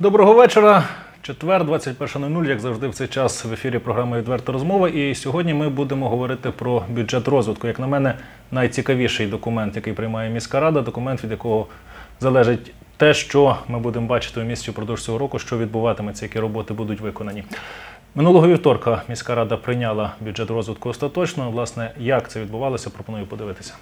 Доброго вечора. Четвер, 21.00, як завжди, в цей час в ефірі програми Відверта розмова. І сьогодні ми будемо говорити про бюджет розвитку. Як на мене, найцікавіший документ, який приймає міська рада, документ, від якого залежить те, що ми будемо бачити у місті впродовж цього року, що відбуватиметься, які роботи будуть виконані. Минулого вівторка міська рада прийняла бюджет розвитку остаточно. Власне, як це відбувалося, пропоную подивитися.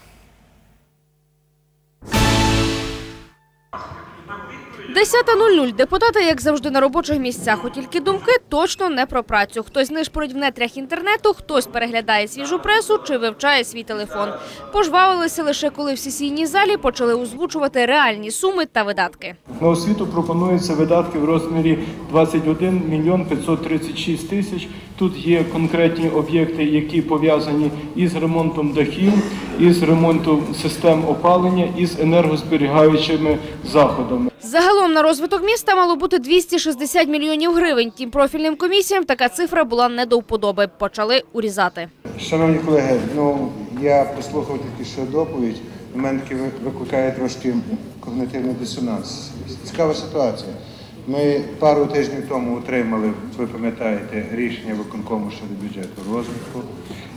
10.00. Депутати, як завжди, на робочих місцях. У тільки думки точно не про працю. Хтось нишпорить в нетрях інтернету, хтось переглядає свіжу пресу чи вивчає свій телефон. Пожвавилися лише коли в сесійній залі почали озвучувати реальні суми та видатки. На освіту пропонуються видатки в розмірі 21 мільйон 536 тисяч. Тут є конкретні об'єкти, які пов'язані із ремонтом дахів, із ремонтом систем опалення, із енергозберігаючими заходами. Загалом на розвиток міста мало бути 260 мільйонів гривень. Тим профільним комісіям така цифра була не до вподоби. Почали урізати. Шановні колеги, ну я послухав тільки що доповідь. У мене таки викликає трошки когнитивний дисонанс. Цікава ситуація. Ми пару тижнів тому отримали, ви пам'ятаєте, рішення виконкому щодо бюджету розвитку.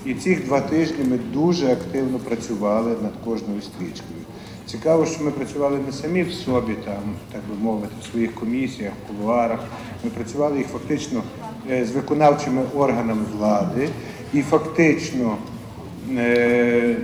І цих два тижні ми дуже активно працювали над кожною стрічкою. Цікаво, що ми працювали не самі в собі, там, так би мовити, в своїх комісіях, в кулуарах. Ми працювали їх фактично е, з виконавчими органами влади і фактично е,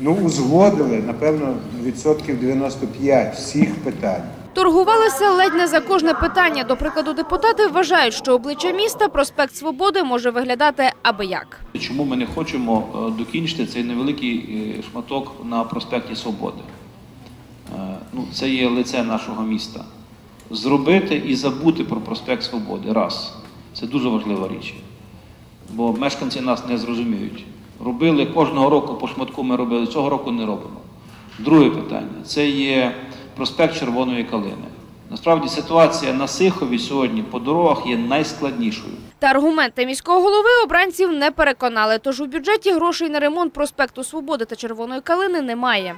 ну, узгодили, напевно, відсотків 95 всіх питань. Торгувалися ледь не за кожне питання. До прикладу, депутати вважають, що обличчя міста проспект Свободи може виглядати аби як. Чому ми не хочемо е, докінчити цей невеликий е, шматок на проспекті Свободи? Е, Ну, це є лице нашого міста. Зробити і забути про проспект Свободи. Раз. Це дуже важлива річ. Бо мешканці нас не зрозуміють. Робили кожного року по шматку ми робили, цього року не робимо. Друге питання це є проспект Червоної Калини. Насправді ситуація на Сихові сьогодні по дорогах є найскладнішою. Та аргументи міського голови обранців не переконали. Тож у бюджеті грошей на ремонт проспекту Свободи та Червоної калини немає.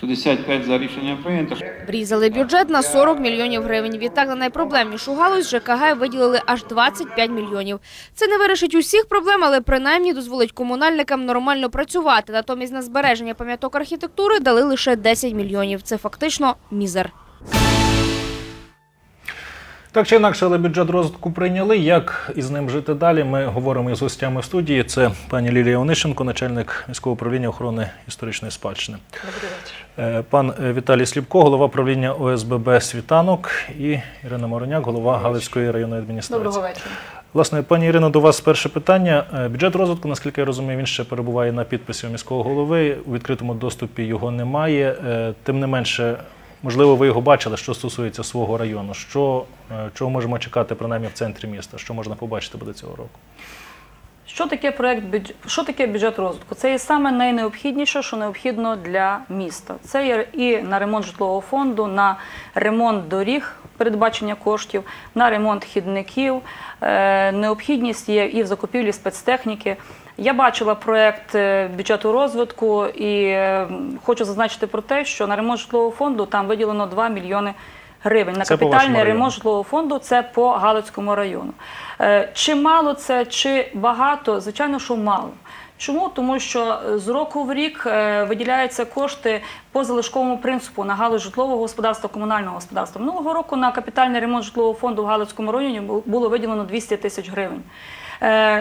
65 за рішення прийнято. Врізали бюджет на 40 мільйонів гривень. Відтак на найпроблемнішу галузь ЖКГ виділили аж 25 мільйонів. Це не вирішить усіх проблем, але принаймні дозволить комунальникам нормально працювати. Натомість на збереження пам'яток архітектури дали лише 10 мільйонів. Це фактично мізер. Так чи інакше, але бюджет розвитку прийняли. Як із ним жити далі? Ми говоримо із гостями в студії. Це пані Лілія Онищенко, начальник міського управління охорони історичної спадщини. Е, Пан е, Віталій Сліпко, голова правління ОСББ Світанок і Ірина Мороняк, голова Галицької районної адміністрації. Доброго вечора. Власне, пані Ірино, до вас перше питання. Е, Бюджет розвитку, наскільки я розумію, він ще перебуває на підписі у міського голови. У відкритому доступі його немає. Е, Тим не менше, можливо, ви його бачили, що стосується свого району. Що, е, чого можемо чекати принаймні в центрі міста? Що можна побачити буде цього року? Що таке проект? Що таке бюджет розвитку? Це є саме найнеобхідніше, що необхідно для міста. Це є і на ремонт житлового фонду, на ремонт доріг, передбачення коштів, на ремонт хідників. Е, Необхідність є і в закупівлі спецтехніки. Я бачила проект е, бюджету розвитку і е, хочу зазначити про те, що на ремонт житлового фонду там виділено 2 мільйони гривень. На Це капітальний ремонт житлового фонду це по Галицькому району. Е, Чи мало це, чи багато? Звичайно, що мало. Чому? Тому що е, з року в рік е, виділяються кошти по залишковому принципу на галузь житлового господарства, комунального господарства. Минулого року на капітальний ремонт житлового фонду в Галицькому районі було виділено 200 тисяч гривень.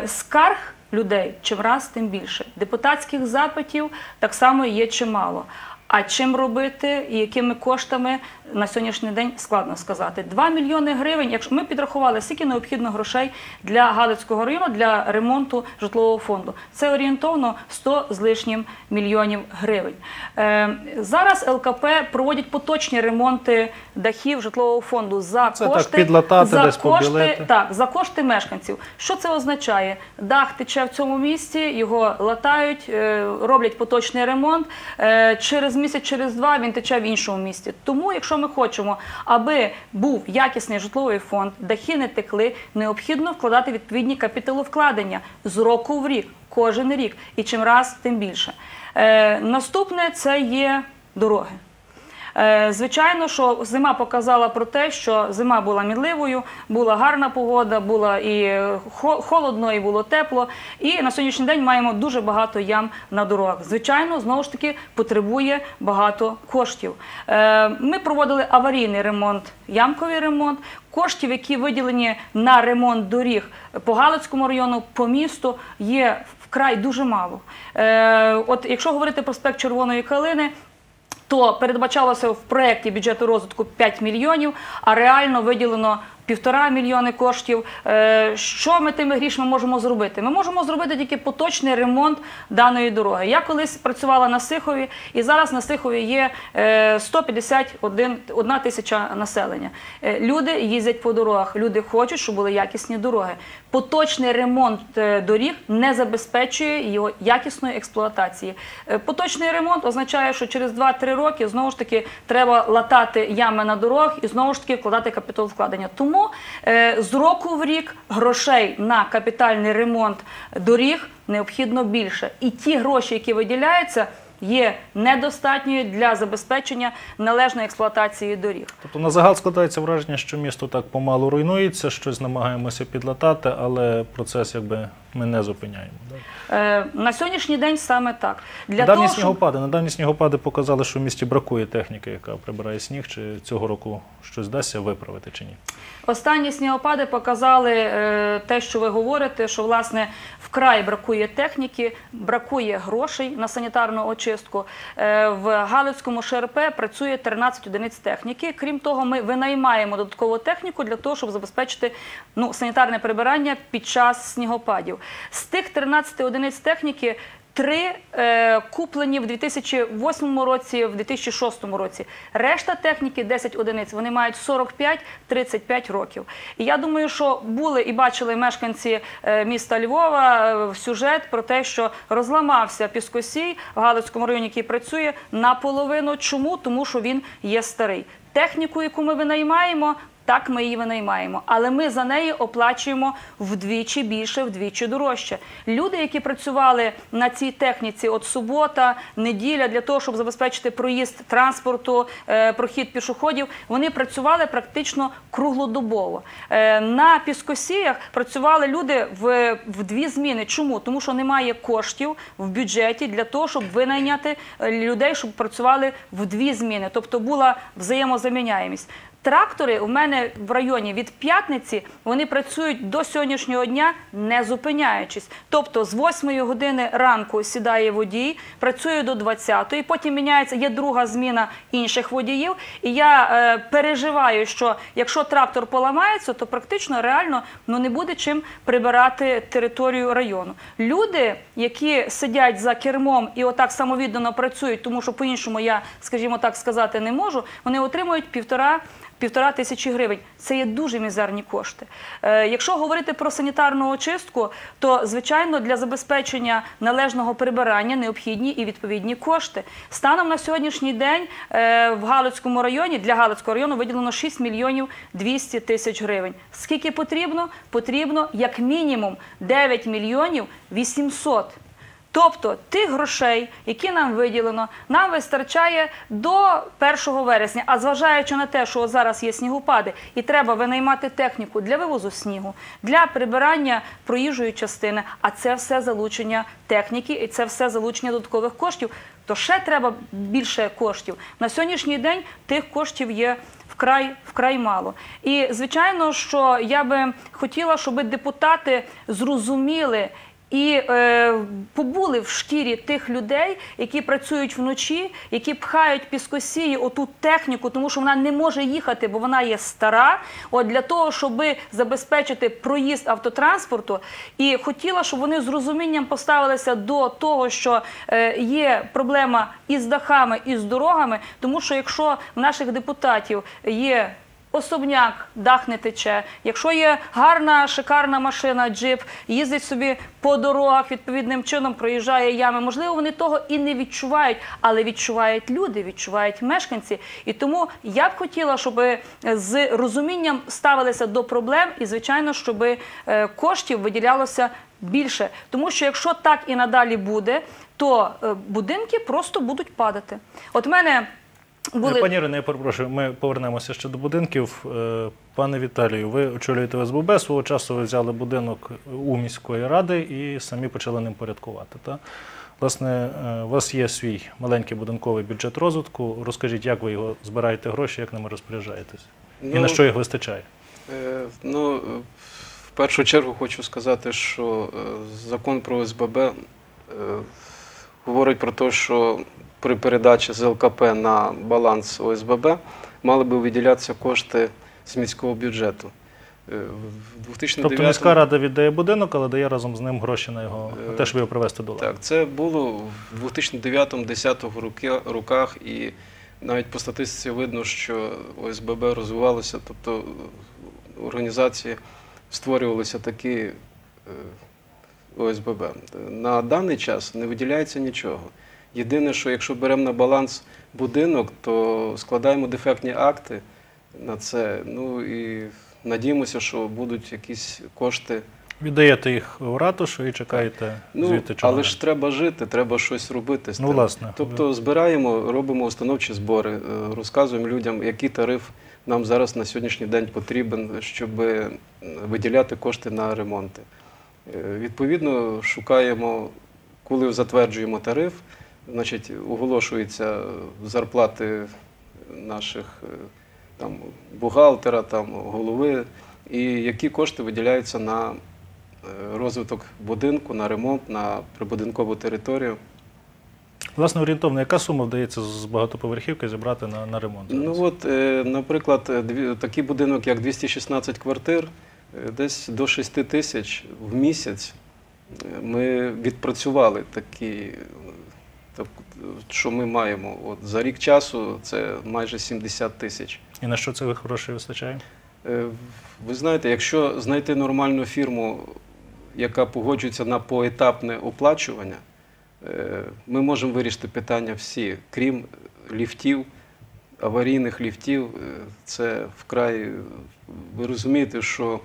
Скарг людей чим раз, тим більше. Депутатських запитів так само є чимало. А чим робити і якими коштами на сьогоднішній день складно сказати. 2 мільйони гривень. Якщо ми підрахували, скільки необхідно грошей для Галицького району для ремонту житлового фонду, це орієнтовно 100 з лишнім мільйонів гривень. Е, зараз ЛКП проводять поточні ремонти дахів житлового фонду за Це кошти за десь кошти, побілити. так, за кошти мешканців. Що це означає? Дах тече в цьому місці, його латають, е, роблять поточний ремонт. Е, Через місяць, через два він тече в іншому місці. Тому, якщо ми хочемо, аби був якісний житловий фонд, дахи не текли, необхідно вкладати відповідні капіталовкладення з року в рік, кожен рік. І чим раз, тим більше. Е, Наступне це є дороги. Е, Звичайно, що зима показала про те, що зима була мінливою, була гарна погода, була і холодно, і було тепло. І на сьогоднішній день маємо дуже багато ям на дорогах. Звичайно, знову ж таки потребує багато коштів. Е, Ми проводили аварійний ремонт, ямковий ремонт. Коштів, які виділені на ремонт доріг по Галицькому району, по місту, є вкрай дуже мало. Е, От якщо говорити про проспект Червоної калини, то передбачалося в проєкті бюджету розвитку 5 мільйонів, а реально виділено півтора мільйони коштів. Е, Що ми тими грішми можемо зробити? Ми можемо зробити тільки поточний ремонт даної дороги. Я колись працювала на Сихові, і зараз на Сихові є е, 151 тисяча населення. Е, Люди їздять по дорогах, люди хочуть, щоб були якісні дороги. Поточний ремонт е, доріг не забезпечує його якісної експлуатації. Е, Поточний ремонт означає, що через 2-3 роки знову ж таки треба латати ями на дорогах і знову ж таки вкладати капітал вкладення. Тому е, з року в рік грошей на капітальний ремонт доріг необхідно більше. І ті гроші, які виділяються, є недостатньою для забезпечення належної експлуатації доріг. Тобто на загал складається враження, що місто так помалу руйнується, щось намагаємося підлатати, але процес якби ми не зупиняємо. Е, на сьогоднішній день саме так. Для Недавні того, щоб... снігопади. Недавні снігопади показали, що в місті бракує техніки, яка прибирає сніг. Чи цього року щось вдасться виправити чи ні? Останні снігопади показали е, те, що ви говорите, що власне вкрай бракує техніки, бракує грошей на санітарну очистку. Е, в Галицькому ШРП працює 13 одиниць техніки. Крім того, ми винаймаємо додаткову техніку для того, щоб забезпечити ну, санітарне прибирання під час снігопадів. З тих 13 одиниць техніки Три е, куплені в 2008 році, в 2006 році. Решта техніки, 10 одиниць, вони мають 45-35 років. І я думаю, що були і бачили мешканці е, міста Львова е, сюжет про те, що розламався піскосій в Галицькому районі, який працює наполовину. Чому? Тому що він є старий. Техніку, яку ми винаймаємо, так, ми її винаймаємо, але ми за неї оплачуємо вдвічі більше, вдвічі дорожче. Люди, які працювали на цій техніці, от субота, неділя, для того, щоб забезпечити проїзд транспорту, е, прохід пішоходів, вони працювали практично круглодобово. Е, На піскосіях працювали люди в, дві зміни. Чому? Тому що немає коштів в бюджеті для того, щоб винайняти е, людей, щоб працювали в дві зміни, тобто була взаємозаміняємість. Трактори у мене в районі від п'ятниці вони працюють до сьогоднішнього дня не зупиняючись. Тобто з 8 години ранку сідає водій, працює до 20-ї, потім міняється, є друга зміна інших водіїв. І я е, переживаю, що якщо трактор поламається, то практично реально ну, не буде чим прибирати територію району. Люди, які сидять за кермом і отак самовіддано працюють, тому що по-іншому я, скажімо так, сказати не можу, вони отримують півтора. Півтора тисячі гривень це є дуже мізерні кошти. Е, якщо говорити про санітарну очистку, то звичайно для забезпечення належного прибирання необхідні і відповідні кошти. Станом на сьогоднішній день е, в Галицькому районі для Галицького району виділено 6 мільйонів 200 тисяч гривень. Скільки потрібно? Потрібно як мінімум 9 мільйонів 800 Тобто тих грошей, які нам виділено, нам вистачає до 1 вересня. А зважаючи на те, що зараз є снігопади, і треба винаймати техніку для вивозу снігу, для прибирання проїжджої частини, а це все залучення техніки, і це все залучення додаткових коштів, то ще треба більше коштів. На сьогоднішній день тих коштів є вкрай вкрай мало. І звичайно, що я би хотіла, щоб депутати зрозуміли. І е, побули в шкірі тих людей, які працюють вночі, які пхають піскосії оту техніку, тому що вона не може їхати, бо вона є стара. От для того, щоб забезпечити проїзд автотранспорту, і хотіла, щоб вони з розумінням поставилися до того, що е, є проблема із дахами, і з дорогами, тому що якщо в наших депутатів є особняк, дах не тече. Якщо є гарна, шикарна машина, джип, їздить собі по дорогах, відповідним чином проїжджає ями. Можливо, вони того і не відчувають, але відчувають люди, відчувають мешканці. І тому я б хотіла, щоб з розумінням ставилися до проблем, і звичайно, щоб е, коштів виділялося більше. Тому що якщо так і надалі буде, то е, будинки просто будуть падати. От мене. Були Пані Ірино, я перепрошую, ми повернемося ще до будинків. Е, Пане Віталію, ви очолюєте ОСББ, свого часу ви взяли будинок у міської ради і самі почали ним порядкувати. Та? Власне, е, у вас є свій маленький будинковий бюджет розвитку. Розкажіть, як ви його збираєте гроші, як ними розпоряджаєтесь? І на Ну, що їх вистачає? Е, Ну, е, в першу чергу хочу сказати, що закон про ОСББ е, говорить про те, що при передачі з ЛКП на баланс ОСББ мали би виділятися кошти з міського бюджету. Е, В 2009 Тобто міська рада віддає будинок, але дає разом з ним гроші на його на те, щоб його привести до ладу. Так, це було в 2009-2010 роках, і навіть по статистиці видно, що ОСББ розвивалося, тобто е, організації створювалися такі е, ОСББ. На даний час не виділяється нічого. Єдине, що якщо беремо на баланс будинок, то складаємо дефектні акти на це. Ну і надіємося, що будуть якісь кошти. Віддаєте їх у ратушу і чекаєте Ну, звідти чого. але ж треба жити, треба щось робити. з Ну, тим. власне. Тобто збираємо, робимо установчі збори, е, розказуємо людям, який тариф нам зараз на сьогоднішній день потрібен, щоб е, виділяти кошти на ремонти. Е, Відповідно, шукаємо, коли затверджуємо тариф, значить, оголошуються зарплати наших е, там, бухгалтера, там, голови, і які кошти виділяються на е, розвиток будинку, на ремонт, на прибудинкову територію. Власне, орієнтовно, яка сума вдається з багатоповерхівки зібрати на, на ремонт? Ну от, е, наприклад, такий будинок, як 216 квартир, десь до 6 тисяч в місяць ми відпрацювали такі, так, що ми маємо. От, за рік часу це майже 70 тисяч. І на що цих грошей вистачає? Е, Ви знаєте, якщо знайти нормальну фірму, яка погоджується на поетапне оплачування, е, ми можемо вирішити питання всі, крім ліфтів, аварійних ліфтів. Е, Це вкрай, ви розумієте, що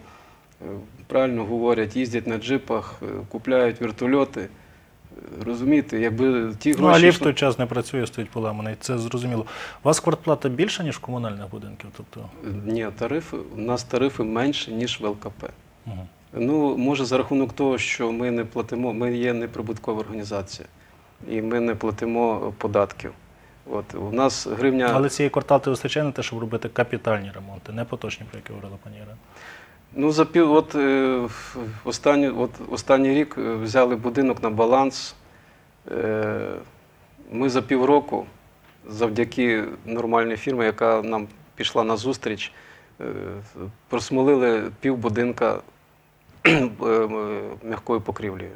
правильно говорять, їздять на джипах, купляють вертольоти. Розумієте, якби ті Ну, а ліфт в той час не працює, стоїть поламаний. Це зрозуміло. У вас квартплата більша, ніж в комунальних будинків? Тобто, Ні, тарифи, у нас тарифи менші, ніж в ЛКП. Мгм. Ну, може, за рахунок того, що ми не платимо, ми є неприбуткова організація, і ми не платимо податків. От, у нас гривня. але цієї кварталти вистачає на те, щоб робити капітальні ремонти, не поточні, про які говорила пані Ірина. Ну, за пів, от, е, в- останні, от, останній рік е, взяли будинок на баланс. Е, ми за півроку, завдяки нормальній фірмі, яка нам пішла на зустріч, е, просмолили пів будинка е, м'якою покрівлею.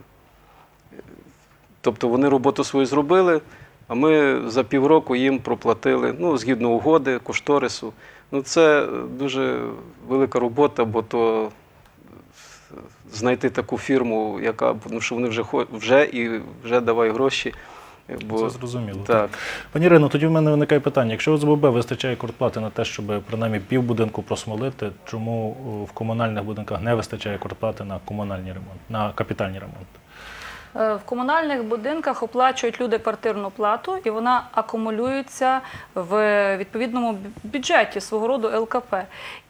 Тобто вони роботу свою зробили, а ми за півроку їм проплатили, ну, згідно угоди, кошторису. Ну, це дуже велика робота, бо то знайти таку фірму, яка ну, що вони вже вже і вже давай гроші. Бо, Це зрозуміло. Так. Пані Ірино, тоді в мене виникає питання. Якщо у ОСББ вистачає квартплати на те, щоб принаймні пів будинку просмолити, чому в комунальних будинках не вистачає квартплати на комунальні ремонт, на капітальні ремонти? Е, В комунальних будинках оплачують люди квартирну плату, і вона акумулюється в відповідному бюджеті свого роду ЛКП.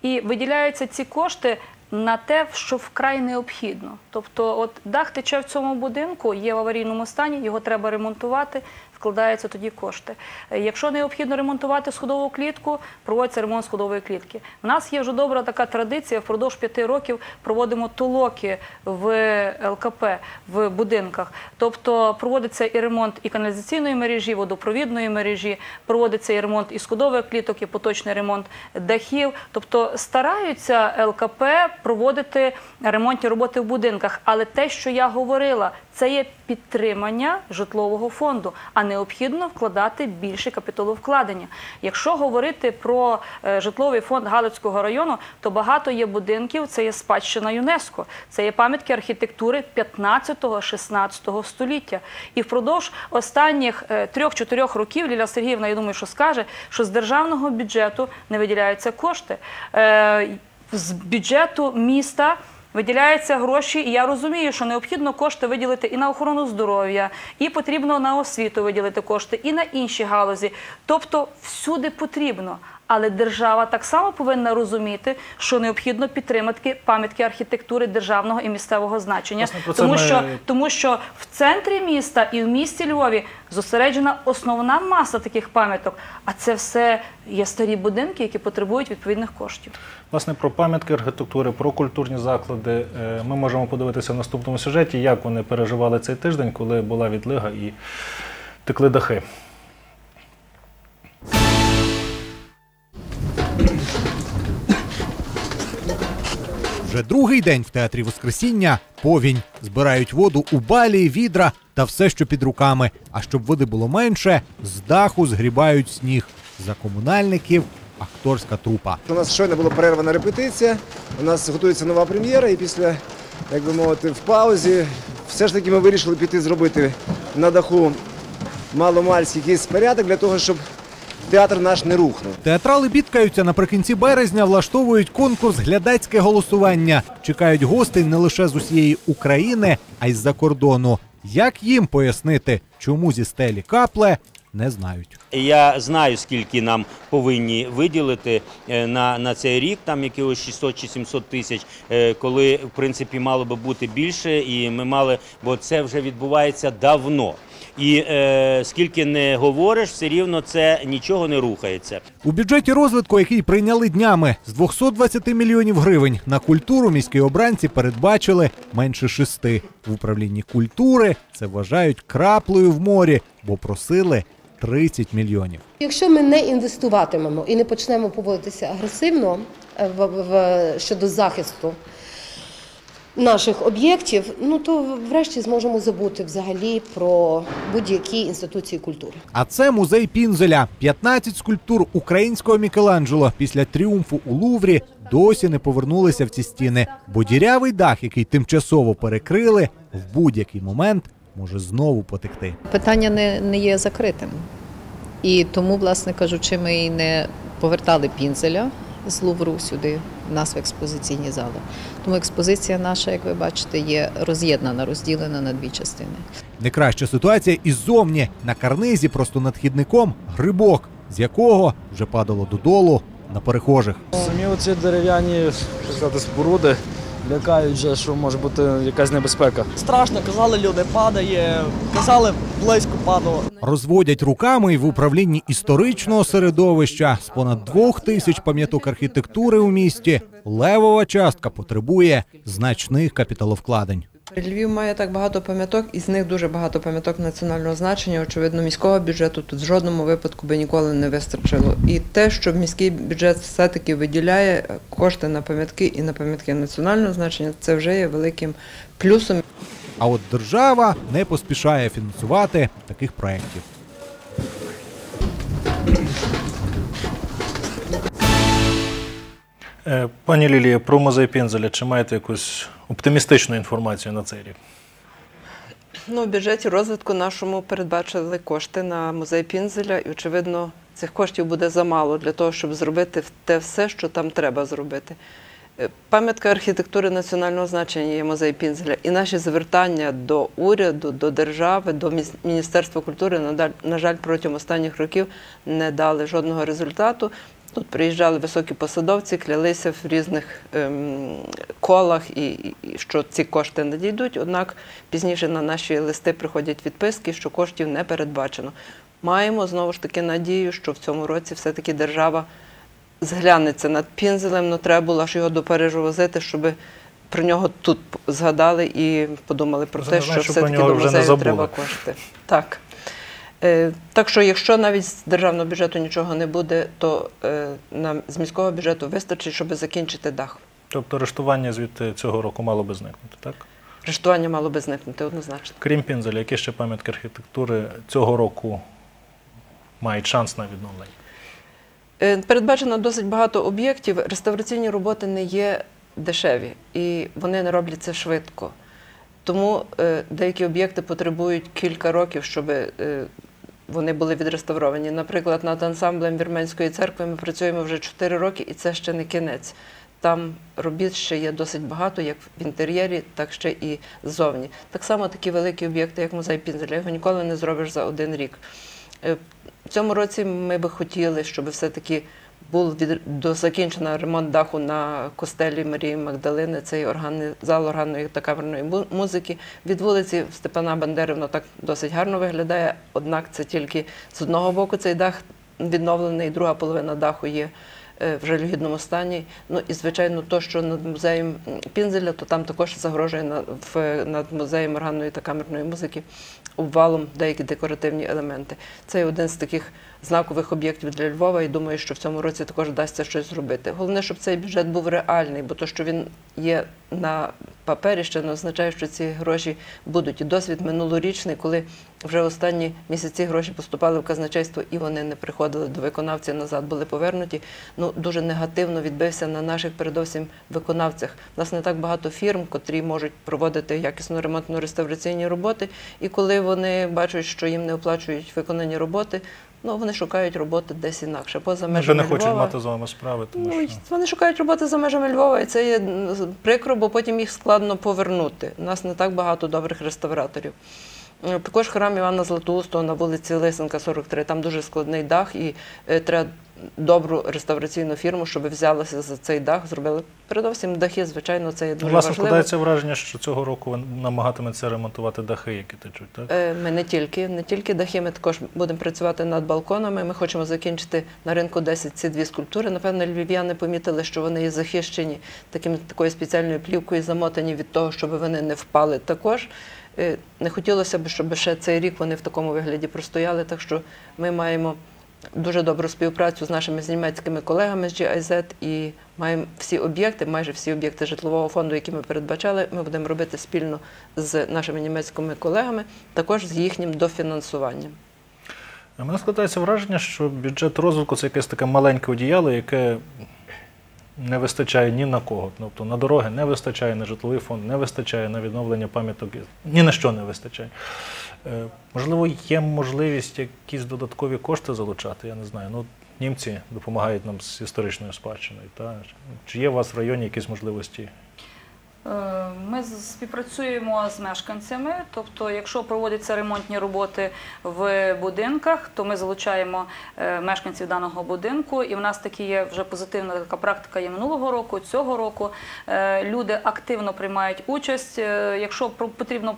І виділяються ці кошти на те, що вкрай необхідно. Тобто, от дах тече в цьому будинку, є в аварійному стані, його треба ремонтувати. Вкладаються тоді кошти. Е, Якщо необхідно ремонтувати сходову клітку, проводиться ремонт сходової клітки. У нас є вже добра така традиція. Впродовж п'яти років проводимо толоки в ЛКП в будинках. Тобто проводиться і ремонт і каналізаційної мережі, водопровідної мережі, проводиться і ремонт і сходових кліток, і поточний ремонт дахів. Тобто стараються ЛКП проводити ремонтні роботи в будинках. Але те, що я говорила, це є підтримання житлового фонду, а необхідно вкладати більше капіталовкладення. Якщо говорити про е, житловий фонд Галицького району, то багато є будинків, це є спадщина ЮНЕСКО, це є пам'ятки архітектури 15-16 століття. І впродовж останніх е, трьох-чотирьох років Ліля Сергіївна, я думаю, що скаже, що з державного бюджету не виділяються кошти. Е, З бюджету міста виділяються гроші, і я розумію, що необхідно кошти виділити і на охорону здоров'я, і потрібно на освіту виділити кошти, і на інші галузі. Тобто всюди потрібно. Але держава так само повинна розуміти, що необхідно підтримати пам'ятки архітектури державного і місцевого значення, тому ми- що тому що в центрі міста і в місті Львові зосереджена основна маса таких пам'яток. А це все є старі будинки, які потребують відповідних коштів. Власне, про пам'ятки архітектури, про культурні заклади е, ми можемо подивитися в наступному сюжеті, як вони переживали цей тиждень, коли була відлига і текли дахи. Вже другий день в театрі Воскресіння повінь. Збирають воду у балі, відра та все, що під руками. А щоб води було менше, з даху згрібають сніг. За комунальників акторська трупа. У нас щойно була перервана репетиція, у нас готується нова прем'єра, і після, як би мовити, в паузі все ж таки ми вирішили піти зробити на даху маломальський якийсь порядок для того, щоб театр наш не рухнув. Театрали бідкаються наприкінці березня, влаштовують конкурс глядацьке голосування. Чекають гостей не лише з усієї України, а й з-за кордону. Як їм пояснити, чому зі стелі капле, не знають. Я знаю, скільки нам повинні виділити е, на, на цей рік, там якихось 600 чи 700 тисяч, е, коли в принципі мало би бути більше, і ми мали, бо це вже відбувається давно. І е, скільки не говориш, все рівно це нічого не рухається. У бюджеті розвитку, який прийняли днями, з 220 мільйонів гривень на культуру міські обранці передбачили менше шести. В управлінні культури це вважають краплею в морі, бо просили 30 мільйонів. Якщо ми не інвестуватимемо і не почнемо поводитися агресивно е, в, в, щодо захисту наших об'єктів, ну то врешті зможемо забути взагалі про будь-які інституції культури. А це музей Пінзеля. 15 скульптур українського Мікеланджело після тріумфу у Луврі досі не повернулися в ці стіни, бо дірявий дах, який тимчасово перекрили, в будь-який момент може знову потекти. питання не, не є закритим. І тому, власне кажучи, ми і не повертали пінзеля з Лувру сюди, в нас в експозиційні зали. Тому експозиція наша, як ви бачите, є роз'єднана, розділена на дві частини. Не краща ситуація і ззовні на карнизі, просто над хідником, грибок, з якого вже падало додолу на перехожих. Самі оці дерев'яні що сказати, споруди лякають вже, що може бути якась небезпека. Страшно, казали, люди падає, казали, близько падало. Розводять руками і в управлінні історичного середовища з понад двох тисяч пам'яток архітектури у місті. Левова частка потребує значних капіталовкладень. Львів має так багато пам'яток, і з них дуже багато пам'яток національного значення. Очевидно, міського бюджету тут в жодному випадку би ніколи не вистачило. І те, що міський бюджет все-таки виділяє кошти на пам'ятки і на пам'ятки національного значення, це вже є великим плюсом. А от держава не поспішає фінансувати таких проєктів. Пані Лілія, про музей Пінзеля, чи маєте якусь оптимістичну інформацію на цей рік? Ну, в бюджеті розвитку нашому передбачили кошти на музей Пінзеля, і очевидно, цих коштів буде замало для того, щоб зробити те все, що там треба зробити. Е, Пам'ятка архітектури національного значення є музей Пінзеля, і наші звертання до уряду, до держави, до Міністерства культури, на жаль, протягом останніх років не дали жодного результату. Тут приїжджали високі посадовці, клялися в різних ем, колах, і, і- що ці кошти надійдуть. Однак пізніше на наші листи приходять відписки, що коштів не передбачено. Маємо знову ж таки надію, що в цьому році все-таки держава зглянеться над пінзелем, але треба було аж його до Парижу возити, щоб про нього тут згадали і подумали про те, що все-таки до музею треба кошти. Так. Е, Так що, якщо навіть з державного бюджету нічого не буде, то е, нам з міського бюджету вистачить, щоб закінчити дах. Тобто арештування звідти цього року мало би зникнути, так? Рештування мало би зникнути однозначно. Крім Пінзеля, які ще пам'ятки архітектури цього року мають шанс на відновлення? Е, Передбачено досить багато об'єктів. Реставраційні роботи не є дешеві і вони не роблять це швидко. Тому деякі об'єкти потребують кілька років, щоб вони були відреставровані. Наприклад, над ансамблем Вірменської церкви ми працюємо вже 4 роки, і це ще не кінець. там робіт ще є досить багато, як в інтер'єрі, так ще і ззовні. Так само такі великі об'єкти, як музей Пінзеля, його ніколи не зробиш за один рік. Е, В цьому році ми би хотіли, щоб все-таки був від, до закінчено ремонт даху на костелі Марії Магдалини, цей органний зал органної та камерної му- музики. Від вулиці Степана Бандери воно так досить гарно виглядає, однак це тільки з одного боку цей дах відновлений, друга половина даху є е, в жалюгідному стані. Ну і звичайно, то, що над музеєм Пінзеля, то там також загрожує над музеєм органної та камерної музики обвалом деякі декоративні елементи. Це один з таких знакових об'єктів для Львова, і думаю, що в цьому році також вдасться щось зробити. Головне, щоб цей бюджет був реальний, бо то, що він є на папері, ще не означає, що ці гроші будуть. І досвід минулорічний, коли вже останні місяці гроші поступали в казначейство і вони не приходили до виконавця назад, були повернуті. Ну дуже негативно відбився на наших передовсім виконавцях. У нас не так багато фірм, котрі можуть проводити якісно ремонтно-реставраційні роботи. І коли вони бачать, що їм не оплачують виконані роботи, ну вони шукають роботи десь інакше, поза Вже межами не хочуть Львова. мати з вами справи, тому Ну, що вони шукають роботи за межами Львова, і це є прикро, бо потім їх складно повернути. У нас не так багато добрих реставраторів. Е, Також храм Івана Златоустого на вулиці Лисенка, 43. Там дуже складний дах, і е, треба добру реставраційну фірму, щоб взялася за цей дах, зробили. Передовсім дахи, звичайно, це є дуже власне важливо. складається враження, що цього року намагатиметься ремонтувати дахи, які течуть, так? Е, Ми не тільки, не тільки дахи, ми також будемо працювати над балконами. Ми хочемо закінчити на ринку 10 ці дві скульптури. Напевно, львів'яни помітили, що вони є захищені таким, такою спеціальною плівкою, замотані від того, щоб вони не впали також. Е, Не хотілося б, щоб ще цей рік вони в такому вигляді простояли, так що ми маємо дуже добру співпрацю з нашими з німецькими колегами з GIZ і маємо всі об'єкти, майже всі об'єкти житлового фонду, які ми передбачали, ми будемо робити спільно з нашими німецькими колегами, також з їхнім дофінансуванням. У мене складається враження, що бюджет розвитку це якесь таке маленьке одіяло, яке не вистачає ні на кого. Тобто на дороги не вистачає, на житловий фонд не вистачає, на відновлення пам'яток ні на що не вистачає. Е, Можливо, є можливість якісь додаткові кошти залучати, я не знаю. Ну, німці допомагають нам з історичною спадщиною. Та? Чи є у вас в районі якісь можливості? Е, Ми співпрацюємо з мешканцями, тобто, якщо проводяться ремонтні роботи в будинках, то ми залучаємо е, мешканців даного будинку, і в нас такі є вже позитивна така практика є минулого року, цього року. Е, Люди активно приймають участь. Якщо потрібно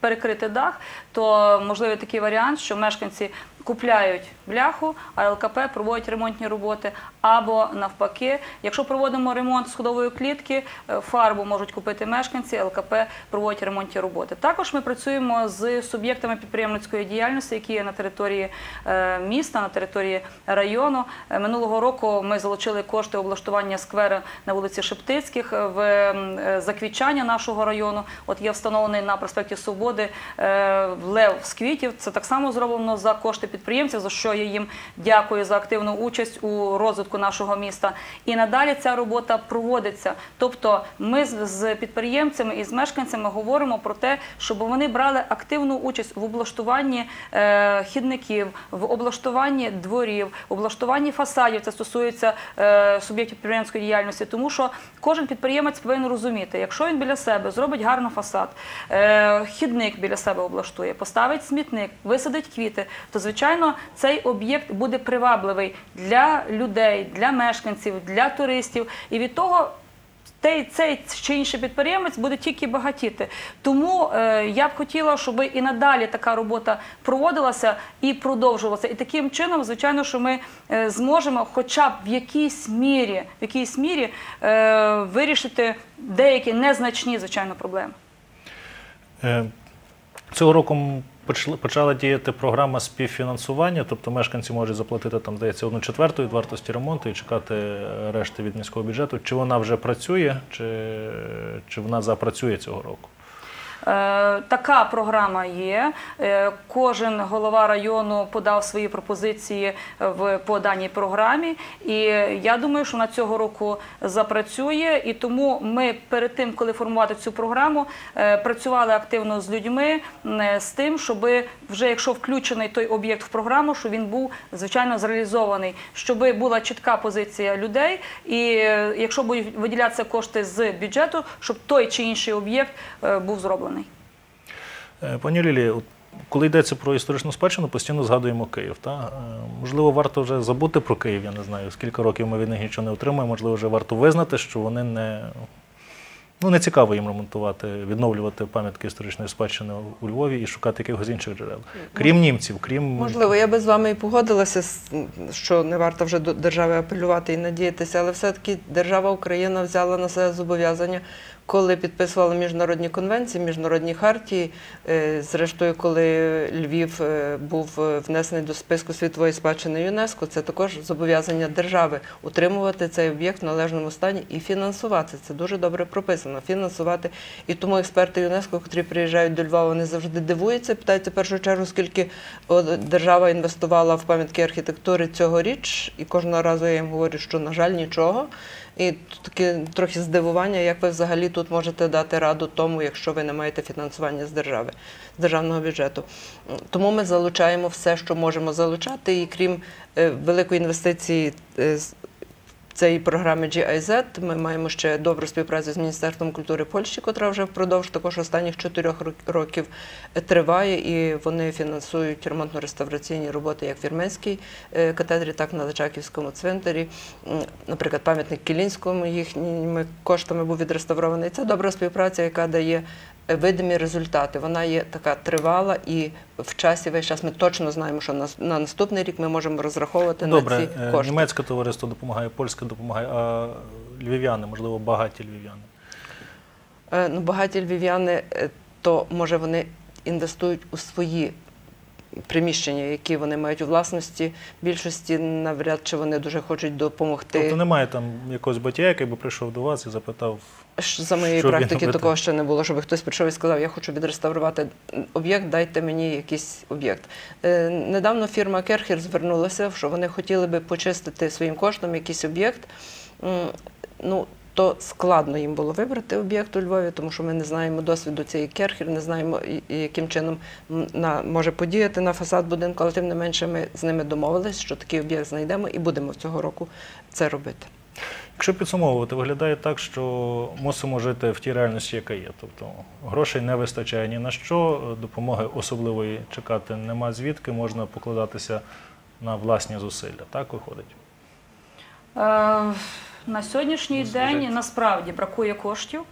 перекрити дах, то можливий такий варіант, що мешканці купляють бляху, а ЛКП проводять ремонтні роботи. Або навпаки, якщо проводимо ремонт сходової клітки, е, фарбу можуть купити мешканці, ЛКП проводять ремонтні роботи. Також ми працюємо з суб'єктами підприємницької діяльності, які є на території е, міста, на території району. Е, Минулого року ми залучили кошти облаштування скверу на вулиці Шептицьких в заквітчання нашого району. От є встановлений на проспекті Свободи Лев з квітів. Це так само зроблено за кошти підприємців, за що я їм дякую за активну участь у розвитку нашого міста. І надалі ця робота проводиться. Тобто, ми з- підприємцями і з мешканцями говоримо про те, щоб вони брали активну участь в облаштуванні е, хідників, в облаштуванні дворів, в облаштуванні фасадів. Це стосується е, суб'єктів підприємської діяльності, тому що кожен підприємець повинен розуміти, якщо він біля себе зробить гарно фасад, е, хідник біля себе облаштує, поставить смітник, висадить квіти, то звичайно цей об'єкт буде привабливий для людей, для мешканців, для туристів. І від того цей, чи інший підприємець буде тільки багатіти. Тому е, я б хотіла, щоб і надалі така робота проводилася і продовжувалася. І таким чином, звичайно, що ми е, зможемо, хоча б в якійсь мірі, е, вирішити деякі незначні, звичайно, проблеми. Цього року почала діяти програма співфінансування, тобто мешканці можуть заплатити там, здається, одну четверту від вартості ремонту і чекати е, решти від міського бюджету. Чи вона вже працює, чи, чи вона запрацює цього року? Е, Така програма є. Е, Кожен голова району подав свої пропозиції в по даній програмі. І я думаю, що на цього року запрацює. І тому ми перед тим, коли формувати цю програму, е, працювали активно з людьми з тим, щоб вже якщо включений той об'єкт в програму, щоб він був звичайно зреалізований, щоб була чітка позиція людей, і якщо будуть виділятися кошти з бюджету, щоб той чи інший об'єкт був зроблений. Е, Пані Лілі, коли йдеться про історичну спадщину, постійно згадуємо Київ. Та? Е, Можливо, варто вже забути про Київ, я не знаю, скільки років ми від них нічого не отримуємо, можливо, вже варто визнати, що вони не. Ну, не цікаво їм ремонтувати, відновлювати пам'ятки історичної спадщини у Львові і шукати якихось інших джерел. Крім німців, крім Можливо, я би з вами і погодилася, що не варто вже до держави апелювати і надіятися, але все-таки держава Україна взяла на себе зобов'язання, коли підписувала міжнародні конвенції, міжнародні хартії. Е, Зрештою, коли Львів е, був е, внесений до списку світової спадщини ЮНЕСКО, це також зобов'язання держави утримувати цей об'єкт в належному стані і фінансувати. Це дуже добре прописано. Фінансувати. І тому експерти ЮНЕСКО, котрі приїжджають до Львова, вони завжди дивуються, питаються в першу чергу, скільки держава інвестувала в пам'ятки архітектури цьогоріч, і кожного разу я їм говорю, що, на жаль, нічого. І тут таке трохи здивування, як ви взагалі тут можете дати раду тому, якщо ви не маєте фінансування з держави, з державного бюджету. Тому ми залучаємо все, що можемо залучати, і крім е, великої інвестиції цієї програми GIZ, ми маємо ще добру співпрацю з Міністерством культури Польщі, котра вже впродовж також останніх чотирьох років триває, і вони фінансують ремонтно-реставраційні роботи як в Вірменській е, катедрі, так і на Личаківському цвинтарі. Наприклад, пам'ятник Кілінському їхніми коштами був відреставрований. Це добра співпраця, яка дає видимі результати. Вона є така тривала і в часі весь час ми точно знаємо, що на, на наступний рік ми можемо розраховувати Добре, на е, ці кошти. німецьке товариство допомагає, польське допомагає, а львів'яни, можливо, багаті львів'яни. Е, Ну, багаті львів'яни, е, то може вони інвестують у свої приміщення, які вони мають у власності. Більшості навряд чи вони дуже хочуть допомогти. Тобто немає там якогось батія, який би прийшов до вас і запитав. За моєї що практики такого ще не було, щоб хтось прийшов і сказав, я хочу відреставрувати об'єкт, дайте мені якийсь об'єкт. Е, недавно фірма Керхер звернулася, що вони хотіли би почистити своїм коштом якийсь об'єкт. Ну, то складно їм було вибрати об'єкт у Львові, тому що ми не знаємо досвіду цієї Керхер, не знаємо, яким чином на, може подіяти на фасад будинку, але тим не менше ми з ними домовились, що такий об'єкт знайдемо і будемо цього року це робити. Якщо підсумовувати, виглядає так, що мусимо жити в тій реальності, яка є. Тобто грошей не вистачає ні на що, допомоги особливої чекати нема звідки, можна покладатися на власні зусилля. Так виходить. Е, На сьогоднішній день насправді бракує коштів.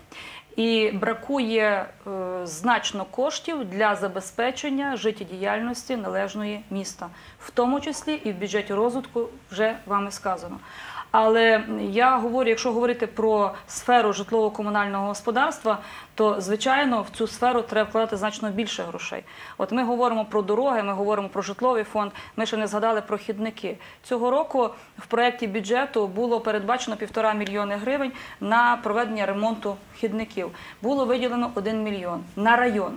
І бракує е, значно коштів для забезпечення життєдіяльності належної міста, в тому числі і в бюджеті розвитку вже вами сказано. Але я говорю, якщо говорити про сферу житлово-комунального господарства, то звичайно в цю сферу треба вкладати значно більше грошей. От ми говоримо про дороги, ми говоримо про житловий фонд. Ми ще не згадали про хідники. Цього року в проєкті бюджету було передбачено півтора мільйони гривень на проведення ремонту хідників. Було виділено 1 мільйон на район.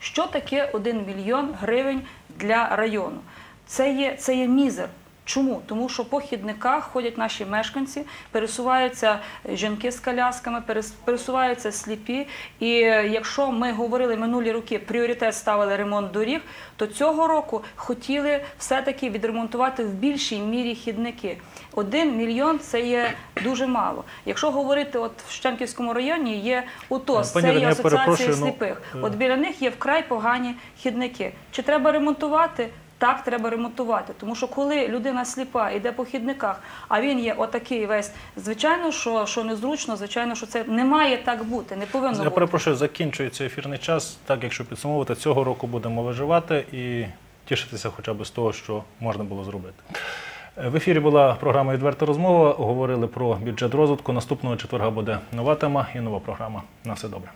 Що таке 1 мільйон гривень для району? Це є, це є мізер. Чому? Тому що по хідниках ходять наші мешканці, пересуваються жінки з колясками, пересуваються сліпі. І е, якщо ми говорили минулі роки, пріоритет ставили ремонт доріг, то цього року хотіли все-таки відремонтувати в більшій мірі хідники. Один мільйон це є дуже мало. Якщо говорити, от в Щемківському районі є УТОС, Пані це є асоціація сліпих. е. От біля них є вкрай погані хідники. Чи треба ремонтувати? Так, треба ремонтувати. Тому що коли людина сліпа йде по хідниках, а він є отакий весь, звичайно, що, що незручно, звичайно, що це не має так бути, не повинно Я бути. перепрошую, закінчується ефірний час. Так, якщо підсумовувати, цього року будемо виживати і тішитися хоча б з того, що можна було зробити. В ефірі була програма Відверта розмова. Говорили про бюджет розвитку. Наступного четверга буде нова тема і нова програма. На все добре.